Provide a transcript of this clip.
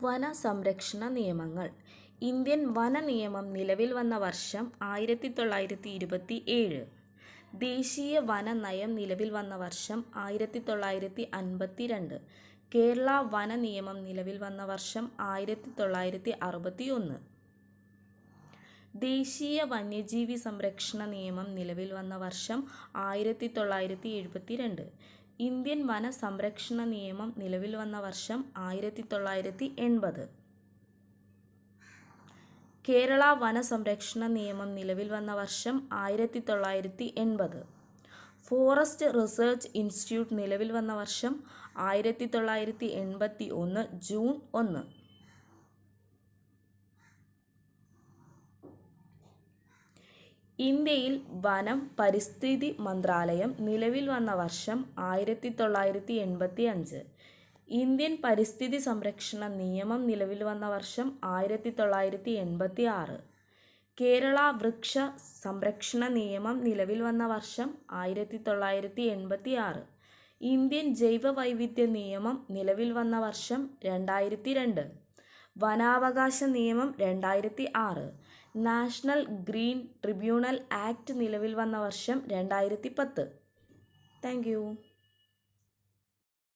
വന സംരക്ഷണ നിയമങ്ങൾ. ഇന്ത്യൻ വന നിയമം നിലവിൽ വന്ന വർഷം ആയിരത്തി തൊള്ളായിരത്തി ഇരുപത്തി ഏഴ് ദേശീയ വന നയം നിലവിൽ വന്ന വർഷം ആയിരത്തി തൊള്ളായിരത്തി അൻപത്തി രണ്ട് കേരള വന നിയമം നിലവിൽ വന്ന വർഷം ആയിരത്തി തൊള്ളായിരത്തി അറുപത്തി ഒന്ന് ദേശീയ വന്യജീവി സംരക്ഷണ നിയമം നിലവിൽ വന്ന വർഷം ആയിരത്തി തൊള്ളായിരത്തി എഴുപത്തി രണ്ട് ഇന്ത്യൻ വന സംരക്ഷണ നിയമം നിലവിൽ വന്ന വർഷം ആയിരത്തി തൊള്ളായിരത്തി എൺപത് കേരള വന സംരക്ഷണ നിയമം നിലവിൽ വന്ന വർഷം ആയിരത്തി തൊള്ളായിരത്തി എൺപത് ഫോറസ്റ്റ് റിസർച്ച് ഇൻസ്റ്റിറ്റ്യൂട്ട് നിലവിൽ വന്ന വർഷം ആയിരത്തി തൊള്ളായിരത്തി എൺപത്തി ഒന്ന് ജൂൺ ഒന്ന്. ഇന്ത്യയിൽ വനം പരിസ്ഥിതി മന്ത്രാലയം നിലവിൽ വന്ന വർഷം ആയിരത്തി തൊള്ളായിരത്തി എൺപത്തി അഞ്ച് ഇന്ത്യൻ പരിസ്ഥിതി സംരക്ഷണ നിയമം നിലവിൽ വന്ന വർഷം ആയിരത്തി തൊള്ളായിരത്തി എൺപത്തി ആറ് കേരള വൃക്ഷ സംരക്ഷണ നിയമം നിലവിൽ വന്ന വർഷം ആയിരത്തി തൊള്ളായിരത്തി എൺപത്തി ആറ് ഇന്ത്യൻ ജൈവ വൈവിധ്യ നിയമം നിലവിൽ വന്ന വർഷം രണ്ടായിരത്തി രണ്ട് വനാവകാശ നിയമം രണ്ടായിരത്തി ആറ്. നാഷണൽ ഗ്രീൻ ട്രിബ്യൂണൽ ആക്ട് നിലവിൽ വന്ന വർഷം രണ്ടായിരത്തി പത്ത്. Thank you.